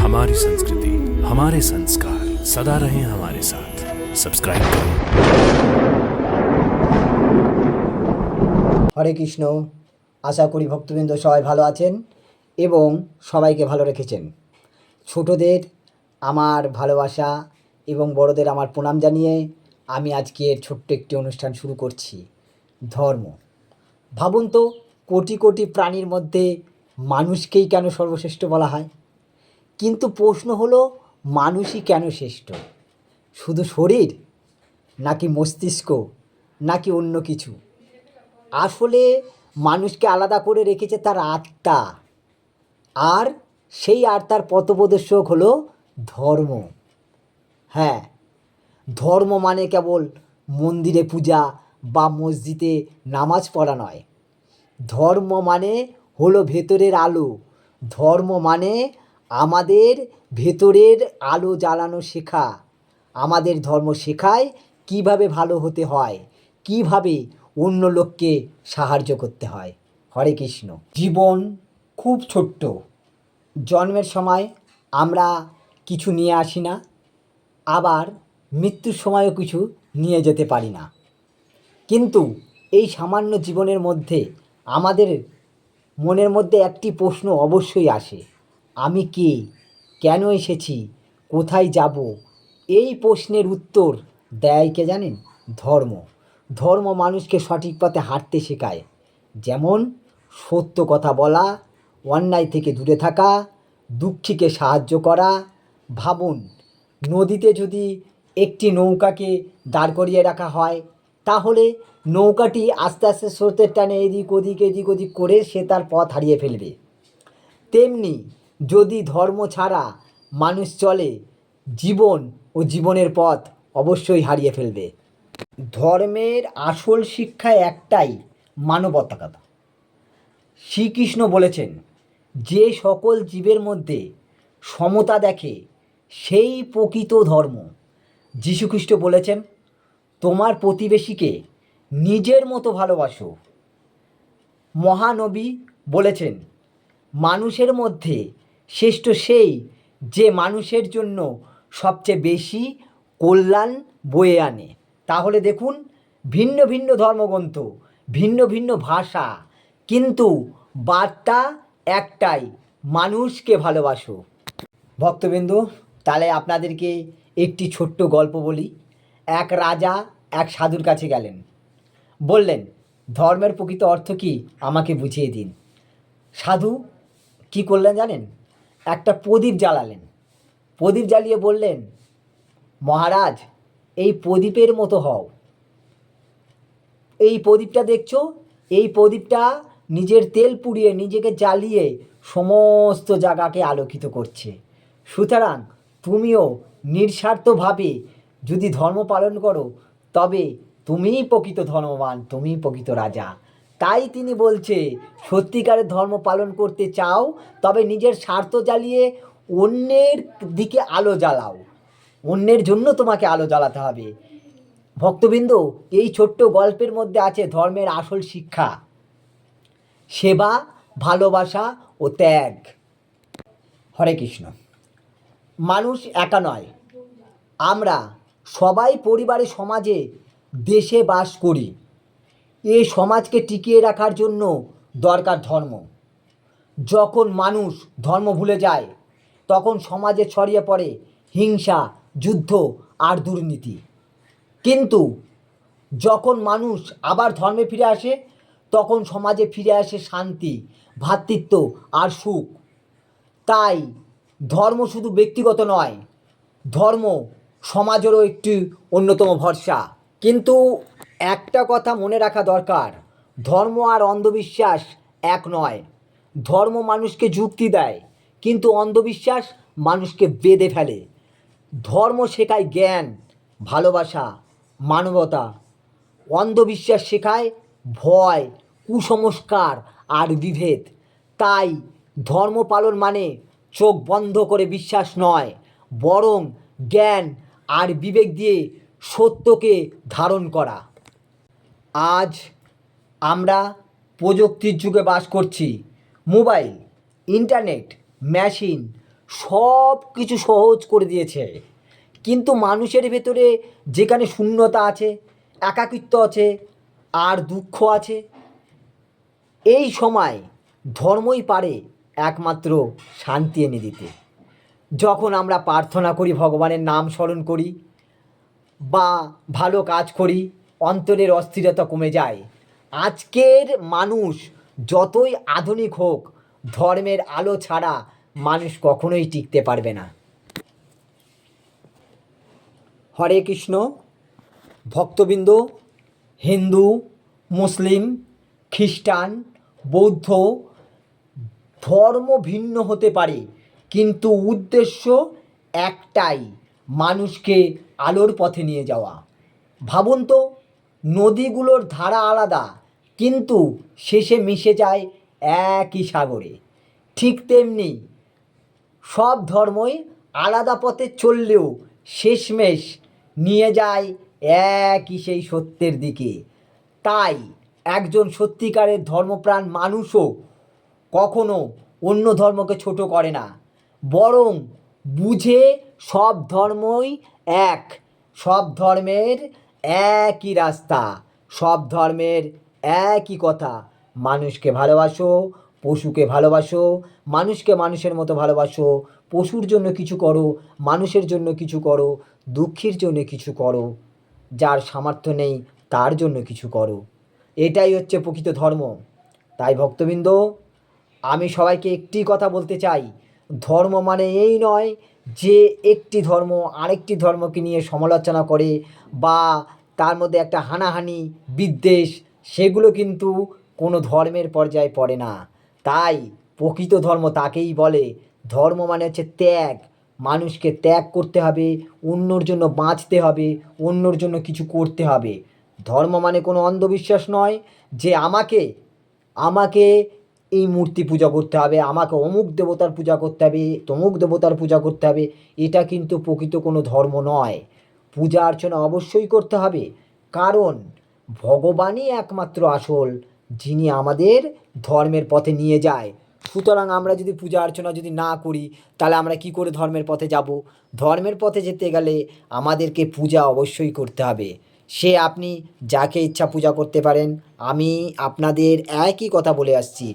हमारी संस्कृति हमारे संस्कार सदा रहे हमारे साथ सब्सक्राइब करें হরে কৃষ্ণ আশা করি ভক্তবৃন্দ সবাই ভালো আছেন এবং সবাইকে ভালো রেখেছেন ছোটদের আমার ভালোবাসা এবং বড়দের আমার প্রণাম জানিয়ে আমি আজকের ছোট্ট একটি অনুষ্ঠান শুরু করছি ধর্ম ভাবুন তো কোটি কোটি প্রাণীর মধ্যে মানুষকেই কেন সর্বশ্রেষ্ঠ বলা হয় কিন্তু প্রশ্ন হলো, মানুষই কেন শ্রেষ্ঠ? শুধু শরীর? নাকি মস্তিষ্ক? নাকি অন্য কিছু? আসলে মানুষকে আলাদা করে রেখেছে তার আত্মা। আর সেই আত্মার পথপ্রদর্শক হলো ধর্ম। হ্যাঁ ধর্ম মানে কেবল মন্দিরে পূজা বা মসজিদে নামাজ পড়া নয়। ধর্ম মানে হলো ভেতরের আলো। ধর্ম মানে আমাদের ভেতরের আলো জ্বালানো শেখা। আমাদের ধর্ম শেখায় কীভাবে ভালো হতে হয়, কীভাবে অন্য লোককে সাহায্য করতে হয়। হরে কৃষ্ণ। জীবন খুব ছোট্ট। জন্মের সময় আমরা কিছু নিয়ে আসি না, আবার মৃত্যুর সময়ও কিছু নিয়ে যেতে পারি না। কিন্তু এই সামান্য জীবনের মধ্যে আমাদের মনের মধ্যে একটি প্রশ্ন অবশ্যই আসে। আমি কে? কেন এসেছি? কোথায় যাব? এই প্রশ্নের উত্তর দেয় কে জানেন? ধর্ম। ধর্ম মানুষকে সঠিক পথে হাঁটতে শেখায়। যেমন, সত্য কথা বলা, অন্যায় থেকে দূরে থাকা, দুঃখীকে সাহায্য করা। ভাবুন, নদীতে যদি একটি নৌকাকে দাঁড় করিয়ে রাখা হয়, তাহলে নৌকাটি আস্তে আস্তে স্রোতের টানে এদিক ওদিক এদিক ওদিক করে সে তার পথ হারিয়ে ফেলবে। তেমনি যদি ধর্ম ছাড়া মানুষ চলে, জীবন ও জীবনের পথ অবশ্যই হারিয়ে ফেলবে। ধর্মের আসল শিক্ষা একটাই মানবতা শ্রীকৃষ্ণ বলেছেন, যে সকল জীবের মধ্যে সমতা দেখে, সেই প্রকৃত ধর্ম। যীশুখ্রিস্ট বলেছেন, তোমার প্রতিবেশীকে নিজের মতো ভালোবাসো। মহানবী বলেছেন, মানুষের মধ্যে শ্রেষ্ঠ সেই যে মানুষের জন্য সবচেয়ে বেশি কল্যাণ বয়ে আনে। তাহলে দেখুন, ভিন্ন ভিন্ন ধর্মগ্রন্থ, ভিন্ন ভিন্ন ভাষা, কিন্তু বার্তা একটাই, মানুষকে ভালোবাসো। ভক্তবিন্দু, তাহলে আপনাদেরকে একটি ছোট্ট গল্প বলি। এক রাজা এক সাধুর কাছে গেলেন। বললেন, ধর্মের প্রকৃত অর্থ কি? আমাকে বুঝিয়ে দিন। সাধু, কি করলেন জানেন? একটা প্রদীপ জ্বালালেন। প্রদীপ জ্বালিয়ে বললেন, মহারাজ, এই প্রদীপের মতো হও। এই প্রদীপটা দেখছ? এই প্রদীপটা নিজের তেল পুড়িয়ে, নিজেকে জ্বালিয়ে সমস্ত জায়গাকে আলোকিত করছে। সুতরাং তুমিও নিঃস্বার্থভাবে যদি ধর্ম পালন করো, তবে তুমিই প্রকৃত ধর্মবান, তুমিই প্রকৃত রাজা। তাই তিনি বলছে, সত্যিকারের ধর্ম পালন করতে চাও, তবে নিজের স্বার্থ জ্বালিয়ে অন্যের দিকে আলো জ্বালাও। অন্যের জন্য তোমাকে আলো জ্বালাতে হবে। ভক্তবৃন্দ, এই ছোট্ট গল্পের মধ্যে আছে ধর্মের আসল শিক্ষা। সেবা, ভালোবাসা ও ত্যাগ। হরে কৃষ্ণ। মানুষ একা নয়। আমরা সবাই পরিবারে, সমাজে দেশে বাস করি। এই সমাজকে টিকিয়ে রাখার জন্য দরকার ধর্ম। যখন মানুষ ধর্ম ভুলে যায়, তখন সমাজে ছড়িয়ে পড়ে হিংসা, যুদ্ধ আর দুর্নীতি। কিন্তু যখন মানুষ আবার ধর্মে ফিরে আসে, তখন সমাজে ফিরে আসে শান্তি ভ্রাতৃত্ব আর সুখ। তাই ধর্ম শুধু ব্যক্তিগত নয়, ধর্ম সমাজেরও একটি অন্যতম ভরসা। কিন্তু একটা কথা মনে রাখা দরকার। ধর্ম আর অন্ধবিশ্বাস এক নয়। ধর্ম মানুষকে যুক্তি দেয়, কিন্তু অন্ধবিশ্বাস মানুষকে বেঁধে ফেলে। ধর্ম শেখায় জ্ঞান, ভালোবাসা, মানবতা। অন্ধবিশ্বাস শেখায় ভয়, কুসংস্কার আর বিভেদ। তাই ধর্ম পালন মানে চোখ বন্ধ করে বিশ্বাস নয়, বরং জ্ঞান আর বিবেক দিয়ে সত্যকে ধারণ করা। আজ আমরা প্রযুক্তির যুগে বাস করছি। মোবাইল, ইন্টারনেট, মেশিন সব কিছু সহজ করে দিয়েছে। কিন্তু মানুষের ভেতরে যেখানে শূন্যতা আছে, একাকিত্ব আছে, আর দুঃখ আছে, এই সময় ধর্মই পারে একমাত্র শান্তি এনে দিতে। যখন আমরা প্রার্থনা করি, ভগবানের নাম স্মরণ করি বা ভালো কাজ করি অন্তরের অস্থিরতা কমে যায়। আজকের মানুষ যতই আধুনিক হোক, ধর্মের আলো ছাড়া মানুষ কখনোই টিকতে পারবে না। হরে কৃষ্ণ, ভক্তবৃন্দ, হিন্দু, মুসলিম, খ্রিস্টান, বৌদ্ধ, ধর্ম ভিন্ন হতে পারে, কিন্তু উদ্দেশ্য একটাই, মানুষকে আলোর পথে নিয়ে যাওয়া। ভাবুন তো নদীগুলোর ধারা আলাদা, কিন্তু শেষে মিশে যায় একই সাগরে। ঠিক তেমনি সব ধর্মই আলাদা পথে চললেও শেষমেশ নিয়ে যায় একই সেই সত্যের দিকে। তাই একজন সত্যিকারের ধর্মপ্রাণ মানুষও কখনো অন্য ধর্মকে ছোট করে না, বরং বুঝে সব ধর্মই এক, সব ধর্মের একই রাস্তা। সব ধর্মের একই কথা। মানুষকে ভালোবাসো, পশুকে ভালোবাসো, মানুষকে মানুষের মতো ভালোবাসো, পশুর জন্য কিছু করো, মানুষের জন্য কিছু করো, দুঃখীর জন্য কিছু করো, যার সামর্থ্য নেই তার জন্য কিছু করো। এটাই হচ্ছে প্রকৃত ধর্ম। তাই ভক্তবৃন্দ, আমি সবাইকে একটি কথা বলতে চাই। ধর্ম মানে এই নয় যে একটি ধর্ম আরেকটি ধর্মকে নিয়ে সমালোচনা করে বা তার মধ্যে একটা হানাহানি, বিদ্বেষ, সেগুলো কিন্তু কোনো ধর্মের পর্যায়ে পড়ে না। তাই প্রকৃত ধর্ম তাকেই বলে। ধর্ম মানে হচ্ছে ত্যাগ। মানুষকে ত্যাগ করতে হবে, অন্যর জন্য বাঁচতে হবে, অন্যর জন্য কিছু করতে হবে। ধর্ম মানে কোনো অন্ধবিশ্বাস নয় যে আমাকে আমাকে এই মূর্তি পূজা করতে হবে, আমাকে অমুক দেবতার পূজা করতে হবে, তমুক দেবতার পূজা করতে হবে, এটা কিন্তু প্রকৃত কোনো ধর্ম নয়। পূজা অর্চনা অবশ্যই করতে হবে, কারণ ভগবানই একমাত্র আসল যিনি আমাদের ধর্মের পথে নিয়ে যায়। সুতরাং আমরা যদি পূজা অর্চনা যদি না করি, তাহলে আমরা কি করে ধর্মের পথে যাব? ধর্মের পথে যেতে গেলে আমাদেরকে পূজা অবশ্যই করতে হবে। সে আপনি যাকে ইচ্ছা পূজা করতে পারেন, আমি আপনাদের একই কথা বলে আসছি।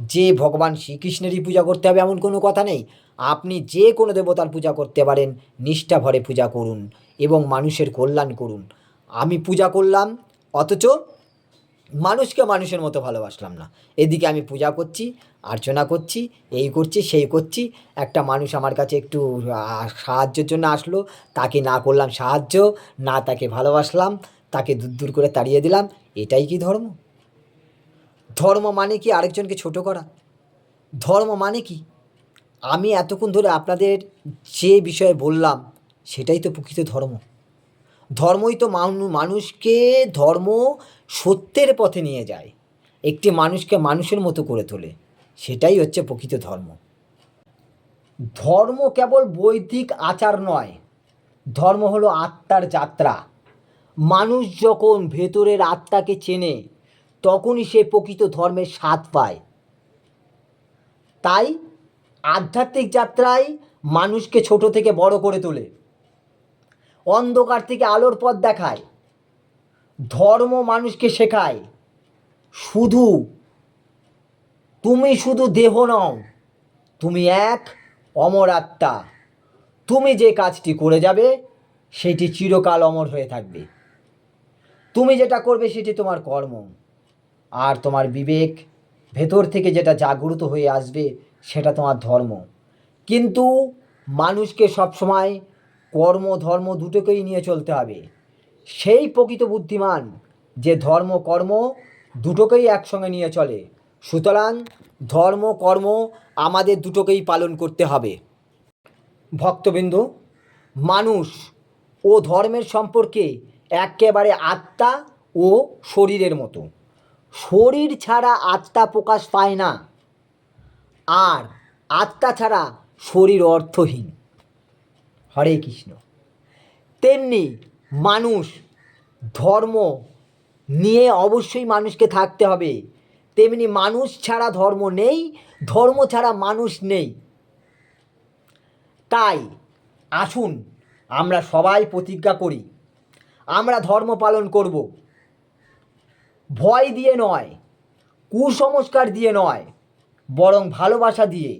যে ভগবান শ্রীকৃষ্ণেরই পূজা করতে হবে এমন কোনো কথা নেই। আপনি যে কোনো দেবতার পূজা করতে পারেন, নিষ্ঠা ভরে পূজা করুন এবং মানুষের কল্যাণ করুন। আমি পূজা করলাম, অথচ মানুষকে মানুষের মতো ভালোবাসলাম না। এদিকে আমি পূজা করছি আর্চনা করছি, এই করছি, সেই করছি, একটা মানুষ আমার কাছে একটু সাহায্যের জন্য আসলো, তাকে না করলাম সাহায্য, না তাকে ভালোবাসলাম, তাকে দূর দূর করে তাড়িয়ে দিলাম, এটাই কি ধর্ম? ধর্ম মানে কি আরেকজনকে ছোট করা? ধর্ম মানে কি? আমি এতক্ষণ ধরে আপনাদের যে বিষয়ে বললাম, সেটাই তো প্রকৃত ধর্ম। ধর্মই তো মানু- মানুষকে ধর্ম সত্যের পথে নিয়ে যায়। একটি মানুষকে মানুষের মতো করে তোলে। সেটাই হচ্ছে প্রকৃত ধর্ম। ধর্ম কেবল বৈদিক আচার নয়। ধর্ম হলো আত্মার যাত্রা। মানুষ যখন ভেতরের আত্মাকে চেনে তখনই সে প্রকৃত ধর্মের স্বাদ পায়। তাই আধ্যাত্মিক যাত্রায় মানুষকে ছোট থেকে বড় করে তোলে। অন্ধকার থেকে আলোর পথ দেখায়। ধর্ম মানুষকে শেখায়। শুধু তুমি শুধু দেহ নও, তুমি এক অমর আত্মা। তুমি যে কাজটি করে যাবে, সেটি চিরকাল অমর হয়ে থাকবে। তুমি যেটা করবে, সেটি তোমার কর্ম। আর তোমার বিবেক ভেতর থেকে যেটা জাগ্রত হয়ে আসবে সেটা তোমার ধর্ম। কিন্তু মানুষকে সবসময় কর্ম, ধর্ম দুটোকেই নিয়ে চলতে হবে। সেই প্রকৃত বুদ্ধিমান যে ধর্ম, কর্ম দুটোকেই একসঙ্গে নিয়ে চলে। সুতরাং ধর্ম, কর্ম আমাদের দুটোকেই পালন করতে হবে। ভক্তবিন্দু, মানুষ ও ধর্মের সম্পর্কে একেবারে আত্মা ও শরীরের মতো। শরীর ছাড়া আত্মা প্রকাশ পায় না। আর আত্মা ছাড়া শরীর অর্থহীন। হরে কৃষ্ণ। তেমনি মানুষ, ধর্ম নিয়ে অবশ্যই মানুষকে থাকতে হবে। তেমনি মানুষ ছাড়া ধর্ম নেই, ধর্ম ছাড়া মানুষ নেই। তাই আসুন আমরা সবাই প্রতিজ্ঞা করি, আমরা ধর্ম পালন করব। ভয় দিয়ে নয়, কুসংস্কার দিয়ে নয়, বরং ভালোবাসা দিয়ে,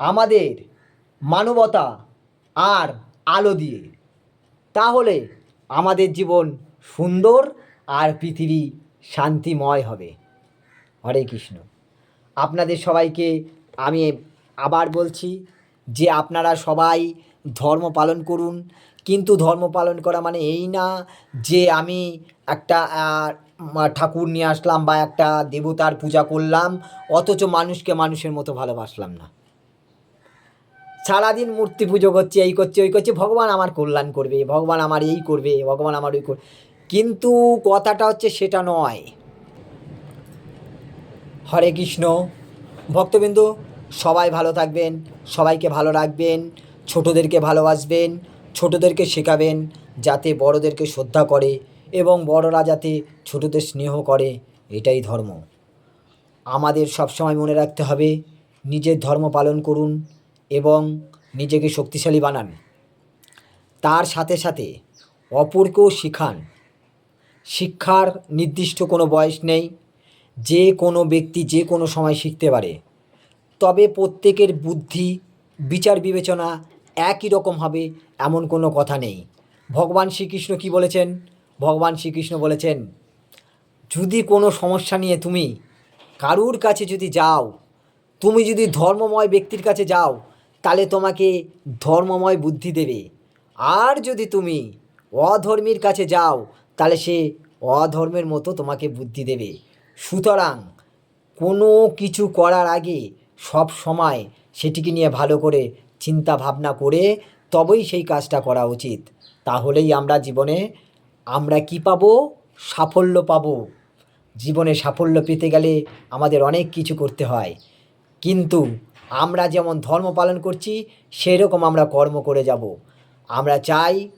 আমাদের মানবতা আর আলো দিয়ে। তাহলে আমাদের জীবন সুন্দর আর পৃথিবী শান্তিময় হবে। হরে কৃষ্ণ। আপনাদের সবাইকে আমি আবার বলছি যে আপনারা সবাই ধর্ম পালন করুন, কিন্তু ধর্ম পালন করা মানে এই না যে আমি একটা ঠাকুর নিয়ে আসলাম বা একটা দেবতার পূজা করলাম, অথচ মানুষকে মানুষের মতো ভালোবাসলাম না। সারাদিন মূর্তি পুজো করছে, এই করছে, ওই করছে, ভগবান আমার কল্যাণ করবে, ভগবান আমার এই করবে, ভগবান আমার ওই করবে কিন্তু কথাটা হচ্ছে সেটা নয়। হরে কৃষ্ণ, ভক্তবিন্দু, সবাই ভালো থাকবেন, সবাইকে ভালো রাখবেন, ছোটদেরকে ভালোবাসবেন, ছোটদেরকে শেখাবেন, যাতে বড়দেরকে শ্রদ্ধা করে এবং বড়রা যাতে ছোটদের স্নেহ করে, এটাই ধর্ম। আমাদের সবসময় মনে রাখতে হবে, নিজের ধর্ম পালন করুন এবং নিজেকে শক্তিশালী বানান। তার সাথে সাথে অপরকেও শিখান। শিক্ষার নির্দিষ্ট কোনো বয়স নেই, যে কোনো ব্যক্তি যে কোনো সময় শিখতে পারে। তবে প্রত্যেকের বুদ্ধি, বিচার বিবেচনা একই রকম হবে, এমন কোনো কথা নেই। ভগবান শ্রীকৃষ্ণ কি বলেছেন? ভগবান শ্রীকৃষ্ণ বলেছেন, যদি কোনো সমস্যা নিয়ে তুমি কারুর কাছে যদি যাও, তুমি যদি ধর্মময় ব্যক্তির কাছে যাও, তাহলে তোমাকে ধর্মময় বুদ্ধি দেবে। আর যদি তুমি অধর্মীর কাছে যাও, তাহলে সে অধর্মের মতো তোমাকে বুদ্ধি দেবে। সুতরাং কোনো কিছু করার আগে সব সময় সেটিকে নিয়ে ভালো করে চিন্তা ভাবনা করে তবেই সেই কাজটা করা উচিত। তাহলেই আমরা জীবনে আমরা কি পাবো? সাফল্য পাবো। জীবনে সাফল্য পেতে গেলে আমাদের অনেক কিছু করতে হয়। কিন্তু আমরা যেমন ধর্ম পালন করছি, সেরকম আমরা কর্ম করে যাব। আমরা চাই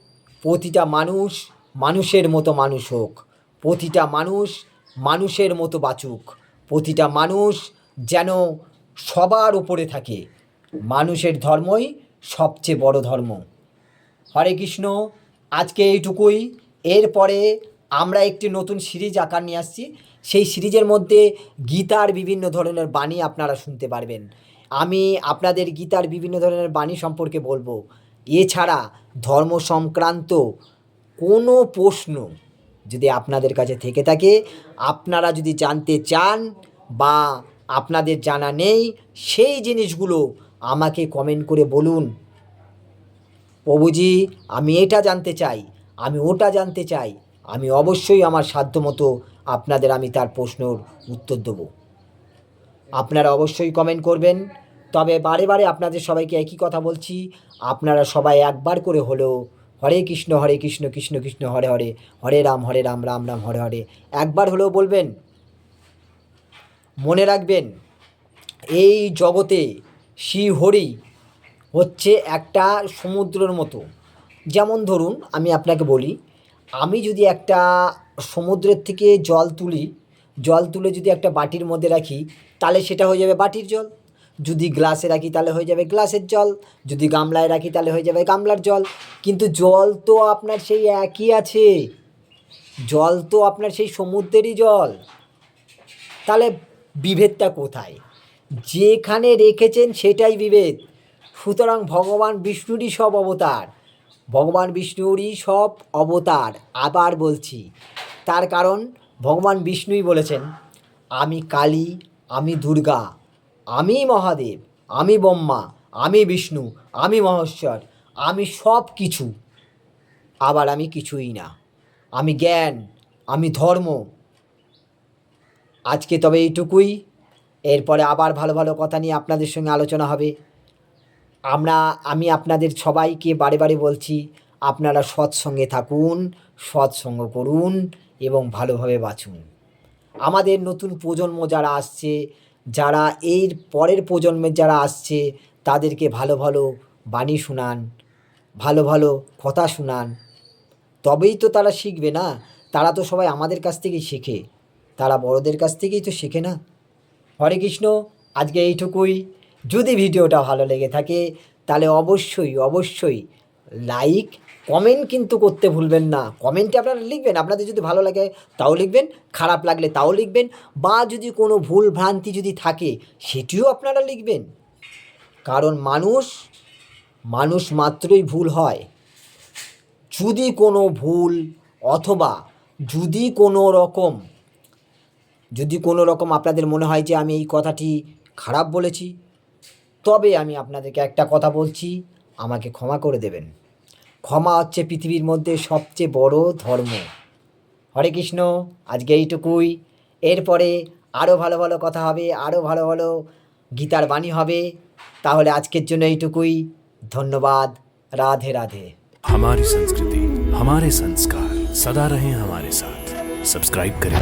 প্রতিটা মানুষ মানুষের মতো মানুষ হোক। প্রতিটা মানুষ মানুষের মতো বাঁচুক। প্রতিটা মানুষ যেন সবার উপরে থাকে। মানুষের ধর্মই সবচেয়ে বড় ধর্ম। হরে কৃষ্ণ, আজকে এইটুকুই। এরপরে আমরা একটি নতুন সিরিজ আকার নিয়ে আসছি। সেই সিরিজের মধ্যে গীতার বিভিন্ন ধরনের বাণী আপনারা শুনতে পারবেন। আমি আপনাদের গীতার বিভিন্ন ধরনের বাণী সম্পর্কে বলব। এছাড়া ধর্ম সংক্রান্ত কোনো প্রশ্ন যদি আপনাদের কাছে থেকে থাকে, আপনারা যদি জানতে চান বা আপনাদের জানা নেই, সেই জিনিসগুলো আমাকে কমেন্ট করে বলুন। প্রভুজি, আমি এটা জানতে চাই। আমি ওটা জানতে চাই। আমি অবশ্যই আমার সাধ্যমতো আপনাদের আমি তার প্রশ্নর উত্তর দেবো। আপনারা অবশ্যই কমেন্ট করবেন। তবে বারে বারে আপনাদের সবাইকে একই কথা বলছি। আপনারা সবাই একবার করে হলেও হরে কৃষ্ণ হরে কৃষ্ণ কৃষ্ণ কৃষ্ণ, হরে হরে হরে রাম হরে রাম রাম রাম, হরে হরে, একবার হলেও বলবেন। মনে রাখবেন, এই জগতে শ্রীহরি হচ্ছে একটা সমুদ্রের মতো। যেমন ধরুন, আমি আপনাকে বলি, আমি যদি একটা সমুদ্রের থেকে জল তুলি, জল তুলে যদি একটা বাটির মধ্যে রাখি, তাহলে সেটা হয়ে যাবে বাটির জল। যদি গ্লাসে রাখি, তাহলে হয়ে যাবে গ্লাসের জল। যদি গামলায় রাখি, তাহলে হয়ে যাবে গামলার জল। কিন্তু জল তো আপনার সেই একই আছে। জল তো আপনার সেই সমুদ্রেরই জল। তাহলে বিভেদটা কোথায়? যেখানে রেখেছেন সেটাই বিভেদ। সুতরাং ভগবান বিষ্ণুরই সব অবতার। ভগবান বিষ্ণুরই সব অবতার, আবার বলছি। তার কারণ ভগবান বিষ্ণুই বলেছেন, আমি কালী, আমি দুর্গা, আমি মহাদেব, আমি ব্রহ্মা, আমি বিষ্ণু, আমি মহেশ্বর, আমি সব কিছু। আবার আমি কিছুই না। আমি জ্ঞান, আমি ধর্ম। আজকে তবে এইটুকুই। এরপরে আবার ভালো ভালো কথা নিয়ে আপনাদের সঙ্গে আলোচনা হবে। আমরা, আমি আপনাদের সবাইকে বারে বারে বলছি, আপনারা সৎসঙ্গে থাকুন, সৎসঙ্গ করুন এবং ভালোভাবে বাঁচুন। আমাদের নতুন প্রজন্ম যারা আসছে, যারা এর পরের প্রজন্মের যারা আসছে, তাদেরকে ভালো ভালো বাণী শোনান, ভালো ভালো কথা শোনান। তবেই তো তারা শিখবে না? তারা তো সবাই আমাদের কাছ থেকেই শেখে। তারা বড়দের কাছ থেকেই তো শেখে না? হরে কৃষ্ণ, আজকে এইটুকুই। যদি ভিডিওটা ভালো লেগে থাকে, তাহলে অবশ্যই অবশ্যই লাইক কমেন্ট কিন্তু করতে ভুলবেন না। কমেন্টে আপনারা লিখবেন, আপনাদের যদি ভালো লাগে তাও লিখবেন, খারাপ লাগলে তাও লিখবেন, বা যদি কোনো ভুল ভ্রান্তি যদি থাকে, সেটিও আপনারা লিখবেন। কারণ মানুষ মানুষ মাত্রই ভুল হয়। যদি কোনো ভুল অথবা যদি কোনো রকম, যদি কোনো রকম আপনাদের মনে হয় যে আমি এই কথাটি খারাপ বলেছি তবে আমি আপনাদেরকে একটা কথা বলছি আমাকে ক্ষমা করে দেবেন ক্ষমা হচ্ছে পৃথিবীর মধ্যে সবচেয়ে বড় ধর্ম হরে কৃষ্ণ আজকে এইটুকুই এরপরে আরও ভালো ভালো কথা হবে আরও ভালো ভালো গীতার বাণী হবে তাহলে আজকের জন্য এইটুকুই ধন্যবাদ রাধে রাধে हमारी संस्कृति हमारे संस्कार सदा रहे हमारे साथ सब्सक्राइब करें